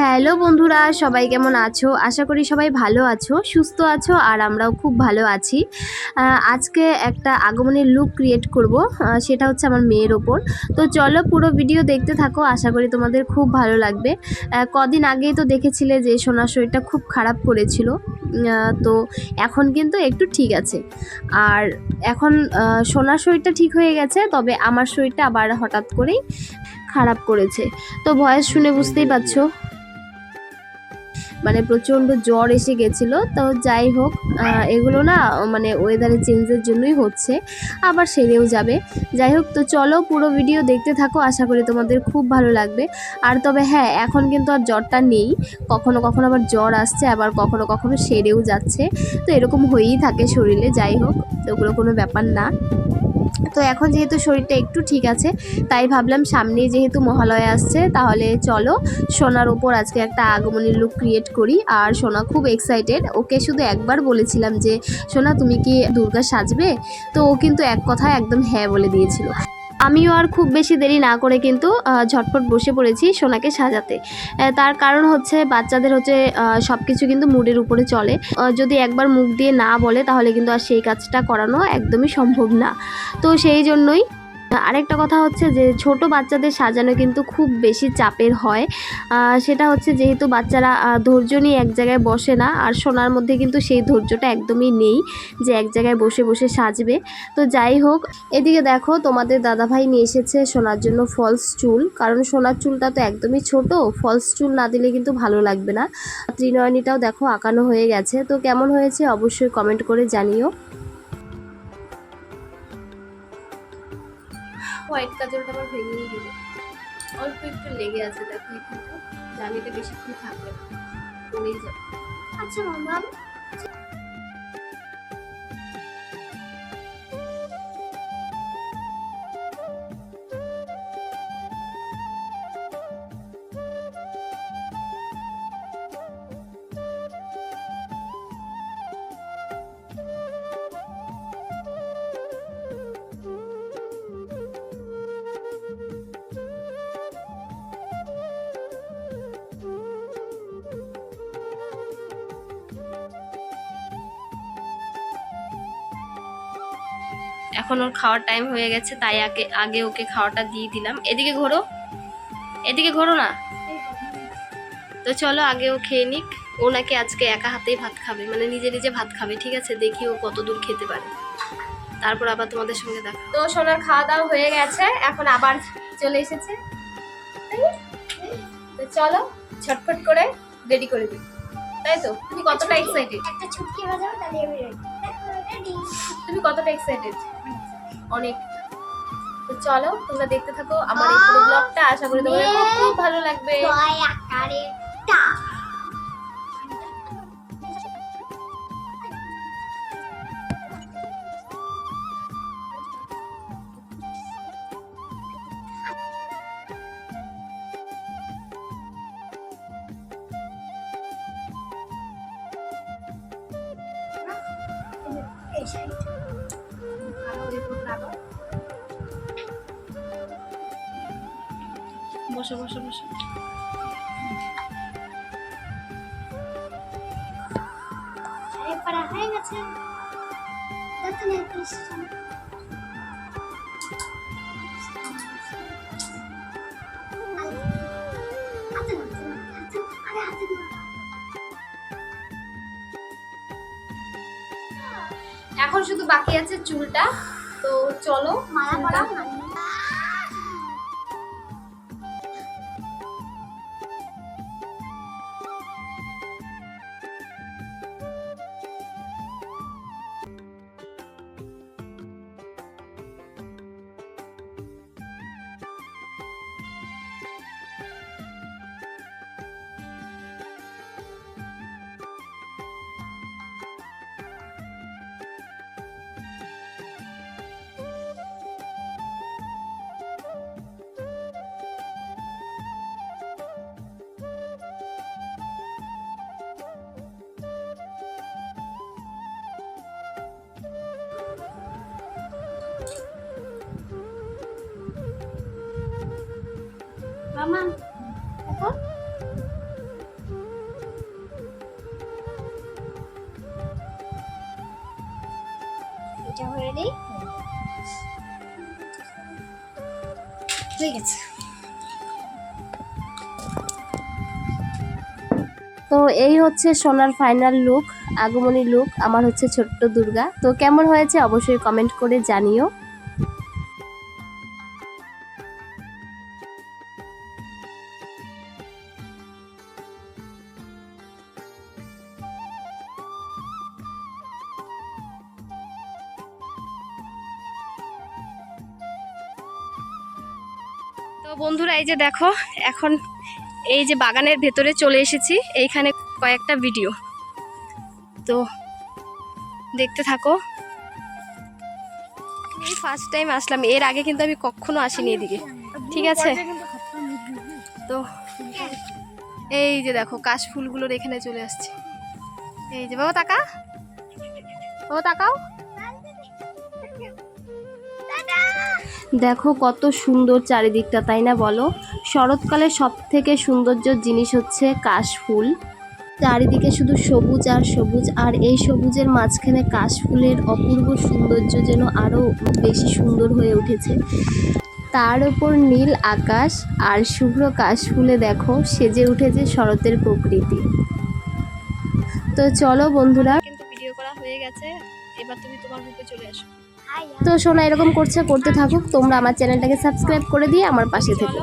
Hello বন্ধুরা, সবাই কেমন আছো? আশা করি সবাই ভালো আছো, সুস্থ আছো, আর আমরাও খুব ভালো আছি। আজকে একটা আগমনের লুক ক্রিয়েট করব সেটা হচ্ছে আমার মেয়ের ওপর। তো চলো পুরো ভিডিও দেখতে থাকো, আশা করি তোমাদের খুব ভালো লাগবে। কদিন আগেই তো দেখেছিলে যে সোনার শরীরটা খুব খারাপ করেছিল তো এখন কিন্তু একটু ঠিক আছে। আর এখন সোনার শরীরটা ঠিক হয়ে গেছে, তবে আমার শরীরটা আবার হঠাৎ করেই খারাপ করেছে। তো ভয়েস শুনে বুঝতেই পারছ। মানে প্রচণ্ড জ্বর এসে গেছিল। তো যাই হোক এগুলো না মানে ওয়েদারের চেঞ্জের জন্যই হচ্ছে। আবার সেরেও যাবে। যাই হোক, তো চলো পুরো ভিডিও দেখতে থাকো। আশা করি তোমাদের খুব ভালো লাগবে। আর তবে হ্যাঁ এখন কিন্তু আর জ্বরটা নেই। কখনো কখনো আবার জ্বর আসছে, আবার কখনো কখনো সেরেও যাচ্ছে। তো এরকম হয়েই থাকে শরীরে, যাই হোক। তো ওগুলো কোনো ব্যাপার না। তো এখন যেহেতু শরীরটা একটু ঠিক আছে, তাই ভাবলাম সামনে যেহেতু মহালয় আসছে, তাহলে চলো সোনার ওপর আজকে একটা আগমনের লুক ক্রিয়েট করি। আর সোনা খুব এক্সাইটেড ওকে শুধু একবার বলেছিলাম যে, সোনা, তুমি কি দুর্গা সাজবে? তো ও কিন্তু এক কথা একদম হ্যাঁ বলে দিয়েছিল। আমিও আর খুব বেশি দেরি না করে কিন্তু ঝটপট বসে পড়েছি সোনাকে সাজাতে। তার কারণ হচ্ছে বাচ্চাদের হচ্ছে সব কিছু কিন্তু মুডের উপরে চলে। যদি একবার মুখ দিয়ে না বলে তাহলে কিন্তু আর সেই কাজটা করানো একদমই সম্ভব না। তো সেই জন্যই আরেকটা কথা হচ্ছে যে ছোট বাচ্চাদের সাজানো কিন্তু খুব বেশি চাপের হয়। সেটা হচ্ছে যেহেতু বাচ্চারা ধৈর্য নিয়ে এক জায়গায় বসে না, আর সোনার মধ্যে কিন্তু সেই ধৈর্যটা একদমই নেই যে এক জায়গায় বসে বসে সাজবে। তো যাই হোক, এদিকে দেখো তোমাদের দাদাভাই নিয়ে এসেছে সোনার জন্য ফলস চুল। কারণ সোনার চুলটা তো একদমই ছোট ফলস চুল না দিলে কিন্তু ভালো লাগবে না। ত্রিনয়নীটাও দেখো আঁকানো হয়ে গেছে। তো কেমন হয়েছে অবশ্যই কমেন্ট করে জানিও। হোয়াইট কাজলটা আমার ভেঙেই গেল। অল্প একটু লেগে আছে, দেখো এখানটা। এটা বেশিক্ষণ থাকবে না, পড়েই যাবে। আচ্ছা মামা। এখন ওর খাওয়ার টাইম হয়ে গেছে, তাই আগে আগে ওকে খাওয়াটা দিয়ে দিলাম। এদিকে ঘোরো। এদিকে ঘোরো না? তো চলো আগে ও খেয়ে নিক। ও নাকি আজকে একা হাতেই ভাত খাবে মানে নিজে নিজে ভাত খাবে, ঠিক আছে? দেখি ও কত দূর খেতে পারে। তারপর আবার তোমাদের সঙ্গে দেখা তো সোনার খাওয়া দাওয়া হয়ে গেছে, এখন আবার চলে এসেছে। তো চলো, ছটফট করে রেডি করে দিই। তাই তো? তুমি কতটা এক্সাইটেড একটা ছুটকি বাজাবো তাহলে আমি রেডি তুমি কতটা এক্সাইটেড অনেক। তো চলো তোমরা দেখতে থাকো আমার এই পুরো ব্লগটা আশা করি তোমাদের খুব খুব ভালো লাগবে। জয় আকারে টা এই সাইড বসো বসো। বসো পড়া হয়ে গেছে। দেখো না এখন শুধু বাকি আছে চুলটা তো চলো মালা চুলটা- তো এই হচ্ছে সোনার ফাইনাল লুক আগমনী লুক আমার হচ্ছে ছোট্ট দুর্গা। তো কেমন হয়েছে অবশ্যই কমেন্ট করে জানিও। তো বন্ধুরা, এই যে দেখো, এখন এই যে বাগানের ভেতরে চলে এসেছি, এইখানে কয়েকটা ভিডিও তো দেখতে থাকো। এই ফার্স্ট টাইম আসলাম, এর আগে কিন্তু আমি কখনো আসিনি এদিকে, ঠিক আছে? তো এই যে দেখো, কাশ ফুলগুলোর এখানে চলে আসছে। এই যে, বাবা তাকা বাবা তাকাও। দেখো কত সুন্দর চারিদিকটা, তাই না বলো? শরৎকালে সব থেকে সৌন্দর্য জিনিস হচ্ছে কাশ ফুল চারিদিকে শুধু সবুজ আর সবুজ, আর এই সবুজের মাঝখানে কাশ ফুলের অপূর্ব সৌন্দর্য যেন আরও বেশি সুন্দর হয়ে উঠেছে। তার ওপর নীল আকাশ আর শুভ্র কাশ ফুলে দেখো সেজে উঠেছে শরতের প্রকৃতি। তো চলো বন্ধুরা, কিন্তু ভিডিও করা হয়ে গেছে, এবার তুমি তোমার গ্রুপে চলে আসো। তো সোনা এরকম করছে, করতে থাকুক। তোমরা আমার চ্যানেলটাকে সাবস্ক্রাইব করে দিয়ে আমার পাশে থেকো।